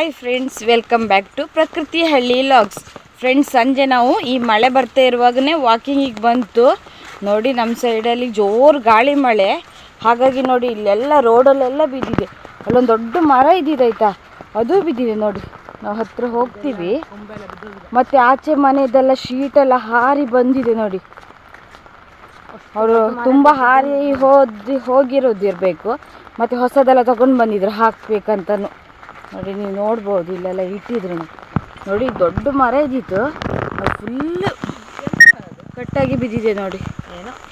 Hi friends welcome back to Prakruti Halli logs friends ಸಂಜೆ ನಾವು ಈ ಮಳೆ ಬರ್ತಾ ಇರುವಾಗನೇ ವಾಕಿಂಗಿಗೆ ಬಂತು ನೋಡಿ ನಮ್ಮ ಸೈಡಲ್ಲಿ ಜೋರು ಗಾಳಿ ಮಳೆ. ಹಾಗಾಗಿ ನೋಡಿ ಇಲ್ಲೆಲ್ಲ ರೋಡಲ್ಲೆಲ್ಲ ಬಿದ್ದಿದೆ. ಅಲ್ಲೊಂದು ದೊಡ್ಡ ಮರ ಇದ್ದಿದೆ ಆಯ್ತಾ? ಅದು ಬಿದ್ದಿದೆ ನೋಡಿ. ನಾವು ಹತ್ರ ಹೋಗ್ತೀವಿ. ಮತ್ತು ಆಚೆ ಮನೆಯದೆಲ್ಲ ಶೀಟೆಲ್ಲ ಹಾರಿ ಬಂದಿದೆ ನೋಡಿ. ಅವರು ತುಂಬ ಹಾರಿ ಹೋದಿ ಹೋಗಿರೋದಿರಬೇಕು ಮತ್ತು ಹೊಸದೆಲ್ಲ ತೊಗೊಂಡು ಬಂದಿದ್ರು, ಹಾಕ್ಬೇಕಂತನು. ನೋಡಿ ನೀವು ನೋಡ್ಬೋದು ಇಲ್ಲೆಲ್ಲ ಇಟ್ಟಿದ್ರು ನೋಡಿ ದೊಡ್ಡ ಮರ ಇದ್ದಿತ್ತು. ಫುಲ್ಲು ಕಟ್ಟಾಗಿ ಬಿದ್ದಿದೆ ನೋಡಿ.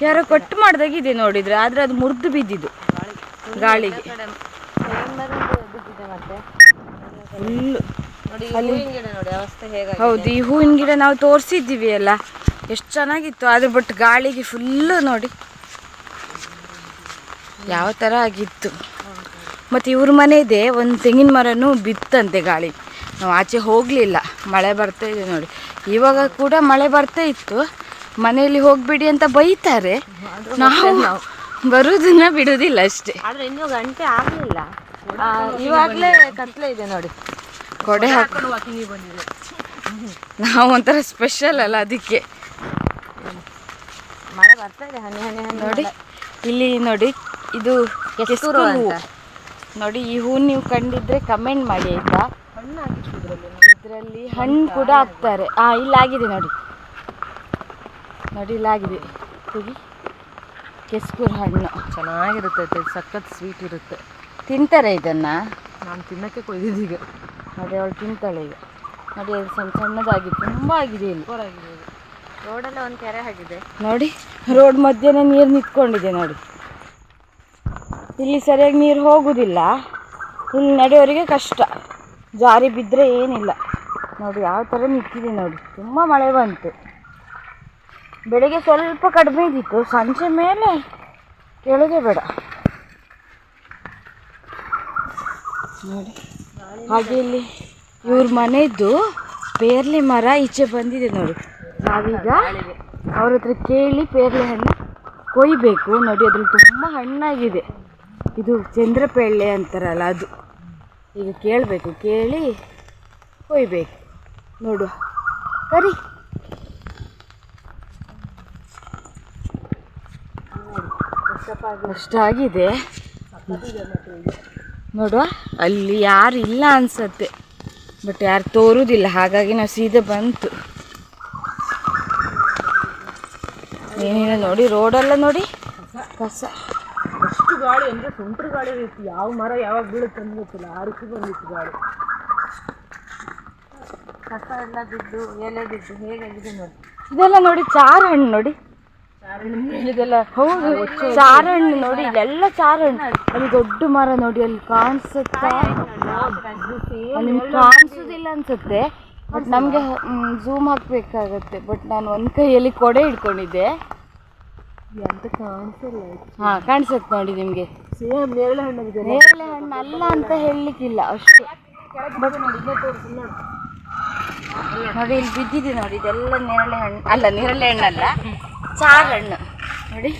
ಯಾರೋ ಕಟ್ ಮಾಡ್ದಾಗಿದೆ ನೋಡಿದ್ರೆ ಆದರೆ ಅದು ಮುರಿದು ಬಿದ್ದಿದ್ದು. ಗಾಳಿಗೆ. ಫುಲ್ಲು ಹೌದು ಈ ಹೂವಿನ ಗಿಡ ನಾವು ತೋರಿಸಿದ್ದೀವಿ ಅಲ್ಲ. ಎಷ್ಟು ಚೆನ್ನಾಗಿತ್ತು ಆದರೆ ಬಟ್ ಗಾಳಿಗೆ ಫುಲ್ಲು ನೋಡಿ. ಯಾವ ಥರ ಆಗಿತ್ತು. ಮತ್ತು ಇವ್ರ ಮನೆದೆ ಒಂದು ತೆಂಗಿನ ಮರನೂ ಬಿತ್ತಂತೆ ಗಾಳಿ. ನಾವು ಆಚೆ ಹೋಗಲಿಲ್ಲ ಮಳೆ ಬರ್ತಾ ಇದೆ ನೋಡಿ. ಇವಾಗ ಕೂಡ ಮಳೆ ಬರ್ತಾ ಇತ್ತು. ಮನೆಯಲ್ಲಿ ಹೋಗಬೇಡಿ ಅಂತ ಬೈತಾರೆ. ನಾವು ಬರುವುದನ್ನ ಬಿಡೋದಿಲ್ಲ ಅಷ್ಟೇ. ಆದರೆ ಇನ್ನೂ ಗಂಟೆ ಆಗಲಿಲ್ಲ. ಇವಾಗಲೇ ಕತ್ಲೆ ಇದೆ ನೋಡಿ. ಕೊಡೆ ಹಾಕೊಂಡು ನಾವು ಒಂಥರ ಸ್ಪೆಷಲ್ ಅಲ್ಲ ಅದಕ್ಕೆ. ಮಳೆ ಬರ್ತಾ ಇದೆ ಹನಿ ಹನಿ ನೋಡಿ ಇಲ್ಲಿ ನೋಡಿ ಇದು. ಅಂತ. ನೋಡಿ ಈ ಹೂ ನೀವು ಕಂಡಿದ್ರೆ ಕಮೆಂಟ್ ಮಾಡಿ ಆಯ್ತಾ? ಇದರಲ್ಲಿ ಹಣ್ಣು ಕೂಡ ಹಾಕ್ತಾರೆ. ಆ ಇಲ್ಲಾಗಿದೆ ನೋಡಿ. ನೋಡಿ ಇಲ್ಲಾಗಿದೆ ತೆಗಿ. ಕೆಸ್ಕೂರ್ ಹಣ್ಣು. ಚೆನ್ನಾಗಿರುತ್ತೆ ಸಖತ್ ಸ್ವೀಟ್ ಇರುತ್ತೆ. ತಿಂತಾರೆ ಇದನ್ನ? ನಾನು ತಿನ್ನಕ್ಕೆ ಕೊಯ್ದಿದ್ದೀಗ ನೋಡಿ ಅವಳು ತಿಂತಾಳೆ ಈಗ. ನೋಡಿ ಅದು ಸಣ್ಣ ಸಣ್ಣದಾಗಿ ತುಂಬ ಆಗಿದೆ ಇಲ್ಲಿ. ರೋಡಲ್ಲ ಒಂದು ಕೆರೆ ಆಗಿದೆ. ನೋಡಿ ರೋಡ್ ಮಧ್ಯೆ ನೀರು ನಿಂತ್ಕೊಂಡಿದೆ ನೋಡಿ. ಇಲ್ಲಿ ಸರಿಯಾಗಿ ನೀರು ಹೋಗುವುದಿಲ್ಲ ಇಲ್ಲಿ ನಡೆಯೋರಿಗೆ ಕಷ್ಟ. ಜಾರಿ ಬಿದ್ದರೆ ಏನಿಲ್ಲ. ನೋಡಿ ಯಾವ ಥರ ನಿಂತಿದೆ ನೋಡಿ. ತುಂಬ ಮಳೆ ಬಂತು. ಬೆಳಗ್ಗೆ ಸ್ವಲ್ಪ ಕಡಿಮೆ ಇದ್ದಿತ್ತು. ಸಂಜೆ ಮೇಲೆ ಕೇಳೋದೇ ಬೇಡ. ನೋಡಿ. ಹಾಗೆ ಇಲ್ಲಿ ಇವ್ರ ಮನೆಯದ್ದು ಪೇರ್ಲೆ ಮರ ಈಚೆ ಬಂದಿದೆ ನೋಡಿ. ನಾವೀಗ ಅವ್ರ ಹತ್ರ ಕೇಳಿ ಪೇರ್ಲೆ ಹಣ್ಣು ಕೊಯ್ಬೇಕು. ನೋಡಿ, ಅದ್ರಲ್ಲಿ ತುಂಬ ಹಣ್ಣಾಗಿದೆ. ಇದು ಚಂದ್ರಪೇಳೆ ಅಂತಾರಲ್ಲ ಅದು. ಈಗ ಕೇಳಬೇಕು, ಕೇಳಿ ಕೊಯ್ಬೇಕು. ನೋಡು ಕರಿ. ಅಷ್ಟಾಗಿದೆ ನೋಡುವ. ಅಲ್ಲಿ ಯಾರು ಇಲ್ಲ ಅನ್ಸತ್ತೆ. ಬಟ್ ಯಾರು ತೋರುವುದಿಲ್ಲ ಹಾಗಾಗಿ ನಾವು ಸೀದಾ ಬಂತು. ಏನಿಲ್ಲ ನೋಡಿ ರೋಡೆಲ್ಲ ನೋಡಿ. ಕಸ. ಅಷ್ಟು ಗಾಳಿ ಅಂದ್ರೆ ಸುಂಟ್ರ ಗಾಳಿ ರೀತಿ ಯಾವ ಮರ ಯಾವಾಗ ಬೀಳುತ್ತೆ ಅಂತ ಗೊತ್ತಿಲ್ಲ. ಆ ರೀತಿ ಬಂದಿತ್ತು ಗಾಳಿ. ಕಸ ಎಲ್ಲ ಬಿದ್ದು ಎಲೆ ಬಿದ್ದು ಹೇಗಾಗಿದೆ ನೋಡಿ. ಇದೆಲ್ಲ ನೋಡಿ ಚಾರ ಹಣ್ಣು ನೋಡಿ. ಇದೆಲ್ಲ ಹೌದು ಚಾರ ಹಣ್ಣು ನೋಡಿ ಇಲ್ಲೆಲ್ಲ ಚಾರ ಹಣ್ಣು ಅಲ್ಲಿ ದೊಡ್ಡ ಮರ ನೋಡಿ ಅಲ್ಲಿ ಕಾಣಿಸುತ್ತಾ? ಅಲ್ಲಿ ನಿಮ್ಗೆ ಕಾಣಿಸೋದಿಲ್ಲ ಅನ್ಸುತ್ತೆ ಬಟ್ ನಮಗೆ ಝೂಮ್ ಹಾಕ್ಬೇಕಾಗತ್ತೆ. ಬಟ್ ನಾನು ಒಂದು ಕೈಯಲ್ಲಿ ಕೊಡೆ ಹಿಡ್ಕೊಂಡಿದ್ದೆ. ಅಂತ ಕಾಣಿಸಲ್ಲ ಹಾ ಕಾಣಿಸುತ್ತೆ ನೋಡಿ ನಿಮಗೆ. ಸೇಮ್ ನೇರಳೆ ಹಣ್ಣಾಗಿದೆ ನೇರಳೆ ಹಣ್ಣು ಅಲ್ಲ ಅಂತ ಹೇಳಲಿಕ್ಕಿಲ್ಲ ಅಷ್ಟೇ. ನೋಡಿ ಇಲ್ಲಿ ಬಿದ್ದಿದೆ ನೋಡಿ ಇದೆಲ್ಲ ನೇರಳೆ ಹಣ್ಣು ಅಲ್ಲ ನೇರಳೆ ಹಣ್ಣಲ್ಲ ಚಾರ್ ಹಣ್ಣು. ನೋಡಿ.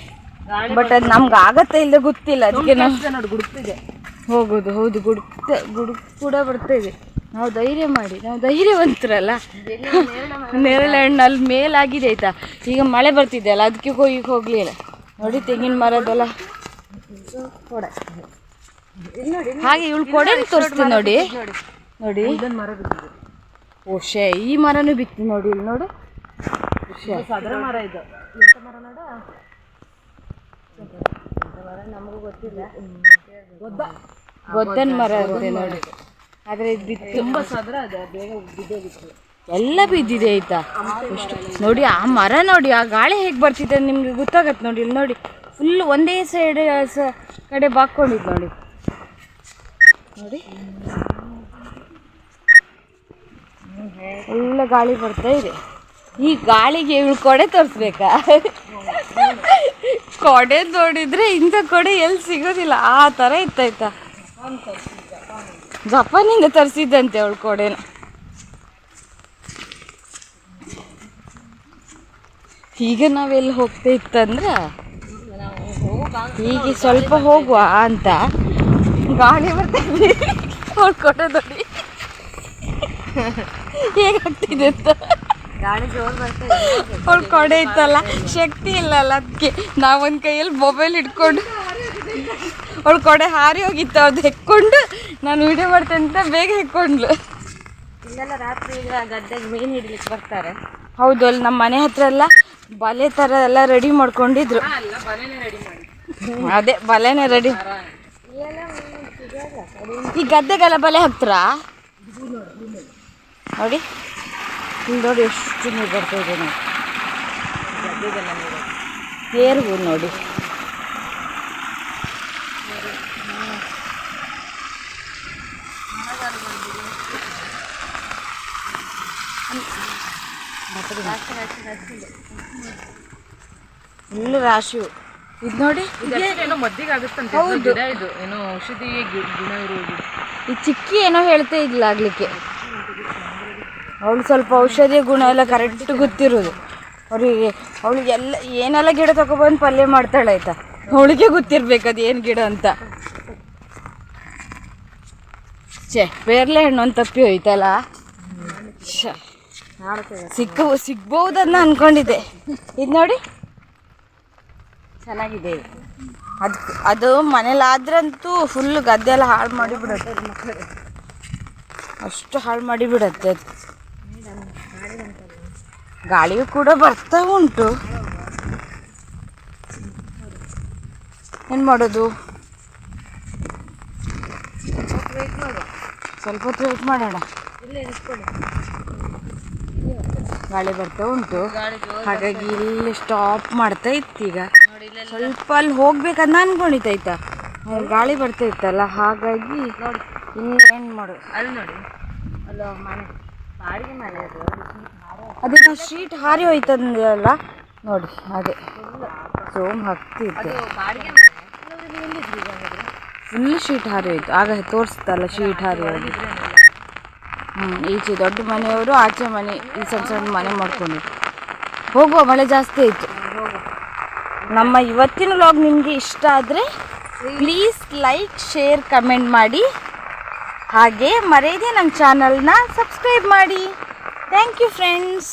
ಬಟ್ ಅದು ನಮ್ಗೆ ಆಗತ್ತೆ ಇಲ್ಲ ಗೊತ್ತಿಲ್ಲ ಅದಕ್ಕೆ ನಾವು ನೋಡಿ ಗುಡುಕ್ತಿದೆ ಹೋಗೋದು ಹೌದು ಗುಡುಕ್ತ ಗುಡುಕ್ ಕೂಡ ಬರ್ತಾ ಇದೆ. ನಾವು ಧೈರ್ಯ ಮಾಡಿ ನಾವು ಧೈರ್ಯವಂತರಲ್ಲ? ನೇರಳೆ ಹಣ್ಣು ಅಲ್ಲಿ ಮೇಲಾಗಿದೆ ಆಯ್ತಾ? ಈಗ ಮಳೆ ಬರ್ತಿದೆ ಅಲ್ಲ ಅದಕ್ಕೆ ಹೋಗಿ ಹೋಗ್ಲಿಲ್ಲ ನೋಡಿ ತೆಂಗಿನ ಮರದೆಲ್ಲ. ಹಾಗೆ ಇವಳು ಕೊಡೆ ತೋರಿಸ್ತೀನಿ ನೋಡಿ. ನೋಡಿ. ಮರ ಓ ಶೇ ಈ ಮರನೂ ಬಿತ್ತು ನೋಡಿ ಇಲ್ಲಿ ನೋಡು. ಅದರ ಮರ ಇದು ಎಂತ ಮರ ನೋಡ ನಮಗೂ ಗೊತ್ತಿಲ್ಲ. ಗೊದ್ದನ್ ಮರ ಅಂತೆ ನೋಡಿ. ಆದ್ರೆ ಇದು ಬಿತ್ತು. ತುಂಬ ಸದರ ಇದೆ ಬೇಗ ಬಿದ್ದೋಗಿತ್ತು. ಎಲ್ಲ ಬಿದ್ದಿದೆ ಆಯ್ತಾ? ಎಷ್ಟು ನೋಡಿ ಆ ಮರ ನೋಡಿ ಆ ಗಾಳಿ ಹೇಗೆ ಬರ್ತಿದೆ ನಿಮ್ಗೆ ಗೊತ್ತಾಗತ್ತೆ ನೋಡಿ ಇಲ್ಲಿ ನೋಡಿ. ಫುಲ್ ಒಂದೇ ಸೈಡ್ ಸ ಕಡೆ ಬಾಕೊಂಡಿದ್ದು ನೋಡಿ. ನೋಡಿ. ಎಲ್ಲ ಗಾಳಿ ಬರ್ತಾ ಇದೆ. ಈ ಗಾಳಿಗೆ ಇವಳು ಕೊಡೆ ತೋರಿಸ್ಬೇಕಾ? ಕೊಡೆ ನೋಡಿದ್ರೆ ಇಂಥ ಕೊಡೆ ಎಲ್ಲಿ ಸಿಗೋದಿಲ್ಲ. ಆ ಥರ ಇತ್ತಾಯ್ತಾ ಜಪಾನಿಂದ ತರಿಸಿದ್ದಂತೆ ಅವಳು ಕೊಡೆನ ಈಗ ನಾವೆಲ್ಲಿ ಹೋಗ್ತಾ ಇತ್ತಂದ್ರೆ ಹೀಗೆ ಸ್ವಲ್ಪ ಹೋಗುವ ಅಂತ. ಗಾಳಿ ಬರ್ತೀವಿ ಅವ್ಳು ಕೊಡೆ ನೋಡಿ. ಹೇಗಾಗ್ತಿದೆ ಅಂತ. ಅವಳು ಕೊಡೆ ಇತ್ತಲ್ಲ. ಶಕ್ತಿ ಇಲ್ಲಲ್ಲ ಅದಕ್ಕೆ ನಾವೊಂದು ಕೈಯಲ್ಲಿ ಮೊಬೈಲ್ ಹಿಡ್ಕೊಂಡು ಅವಳು ಕೊಡೆ ಹಾರಿ ಹೋಗಿತ್ತು ಅದು ಹೆಕ್ಕೊಂಡು ನಾನು ವಿಡಿಯೋ ಮಾಡ್ತೇನೆ ಅಂತ ಬೇಗ ಹೆಕ್ಕೊಂಡ್ಲು ಇಲ್ಲೆಲ್ಲ ರಾತ್ರಿ ಈಗ ಗದ್ದೆಗೆ ಮೀನು ಹಿಡಿಲಿಕ್ಕೆ ಬರ್ತಾರೆ. ಹೌದು ಅಲ್ಲಿ ನಮ್ಮ ಮನೆ ಹತ್ರ ಎಲ್ಲ ಬಲೆ ಥರ ಎಲ್ಲ ರೆಡಿ ಮಾಡ್ಕೊಂಡಿದ್ರು. ಅದೇ ಬಲೆನೇ ರೆಡಿ ಈ ಗದ್ದೆಗೆಲ್ಲ ಬಲೆ ಹಾಕ್ತಾರಾ? ನೋಡಿ ಇಲ್ಲಿ ನೋಡಿ ಎಷ್ಟು ನೀರು ಬರ್ತಾ ಇದೆ ನೋಡಿ. ಏರ್ಬೋದು ನೋಡಿ. ಫುಲ್ ರಾಶಿ ಇದು ನೋಡಿ ಏನೋ ಮದ್ದಿಗೆ ಆಗುತ್ತಂತೆ ಇದು ಗಿಡ ಇದು. ಏನೋ ಔಷಧಿ ಗುಣ ಇರುವುದು ಈ ಚಿಕ್ಕಿ ಏನೋ ಹೇಳ್ತಾ ಇದ್ಲ ಆಗ್ಲಿಕ್ಕೆ. ಅವಳು ಸ್ವಲ್ಪ ಔಷಧಿ ಗುಣ ಎಲ್ಲ ಕರೆಕ್ಟ್ ಗೊತ್ತಿರೋದು. ಅವರಿಗೆ ಅವಳಿಗೆ ಎಲ್ಲ ಏನೆಲ್ಲ ಗಿಡ ತಗೊಬಂದು ಪಲ್ಯ ಮಾಡ್ತಾಳೆ ಆಯ್ತಾ? ಅವಳಿಗೆ ಗೊತ್ತಿರ್ಬೇಕು ಅದು ಏನು ಗಿಡ ಅಂತ. ಛೇ ಪೇರ್ಲೆ ಹಣ್ಣು ಅಂತ ತಪ್ಪಿ ಹೋಯ್ತಲ್ಲ. ಸಿಕ್ಕ ಸಿಗ್ಬಹುದನ್ನ ಅನ್ಕೊಂಡಿದ್ದೆ. ಇದು ನೋಡಿ. ಚೆನ್ನಾಗಿದೆ. ಅದು ಅದು ಅದು ಮನೇಲಾದ್ರಂತೂ ಫುಲ್ ಗದ್ದೆ ಎಲ್ಲ ಹಾಳು ಮಾಡಿಬಿಡುತ್ತೆ. ಅಷ್ಟು ಹಾಳು ಮಾಡಿಬಿಡತ್ತೆ ಅದು. ಗಾಳಿಯು ಕೂಡ ಬರ್ತಾ ಉಂಟು. ಏನು ಮಾಡೋದು? ಸ್ವಲ್ಪ ಹೊತ್ತು ವೇಟ್ ಮಾಡೋಣ. ಗಾಳಿ ಬರ್ತಾ ಉಂಟು. ಹಾಗಾಗಿ ಇಲ್ಲಿ ಸ್ಟಾಪ್ ಮಾಡ್ತಾ ಇತ್ತು ಈಗ. ಸ್ವಲ್ಪ ಅಲ್ಲಿ ಹೋಗ್ಬೇಕಂತ ಅನ್ಕೊಂಡಿತ್ತಾಯ್ತಾ ಅಲ್ಲಿ ಗಾಳಿ ಬರ್ತಾ ಇತ್ತಲ್ಲ ಹಾಗಾಗಿ ಇಲ್ಲಿ ಏನು ಮಾಡು. ಅಲ್ಲಿ ನೋಡಿ. ಅಲ್ಲ ಮನೆ. ಬಾಡಿಗೆ ಮನೆ ಅದು. ಅದೇ ನಾವು ಸ್ಟ್ರೀಟ್ ಹಾರಿ ಹೋಯ್ತಂದಲ್ಲ ನೋಡಿ ಅದೇ ಸೋಮ್ ಹತ್ತಿತ್ತು? ಫುಲ್ ಶೀಟ್ ಹಾರಿ ಹೋಯ್ತು. ಆಗ ತೋರಿಸ್ತಲ್ಲ ಶೀಟ್ ಹಾರಿ ಹೋಗಿ. ಈಚೆ ದೊಡ್ಡ ಮನೆಯವರು ಆಚೆ ಮನೆ, ಈ ಸಣ್ಣ ಸಣ್ಣ ಮನೆ ಮಾಡ್ಕೊಂಡಿದ್ರು. ಹೋಗುವ ಮಳೆ ಜಾಸ್ತಿ ಆಯಿತು. ನಮ್ಮ ಇವತ್ತಿನ ವ್ಲಾಗ್ ನಿಮಗೆ ಇಷ್ಟ ಆದರೆ ಪ್ಲೀಸ್ ಲೈಕ್ ಶೇರ್ ಕಮೆಂಟ್ ಮಾಡಿ. ಹಾಗೆ ಮರೆಯದೆ ನಮ್ಮ ಚಾನಲ್ನ ಸಬ್ಸ್ಕ್ರೈಬ್ ಮಾಡಿ. Thank you friends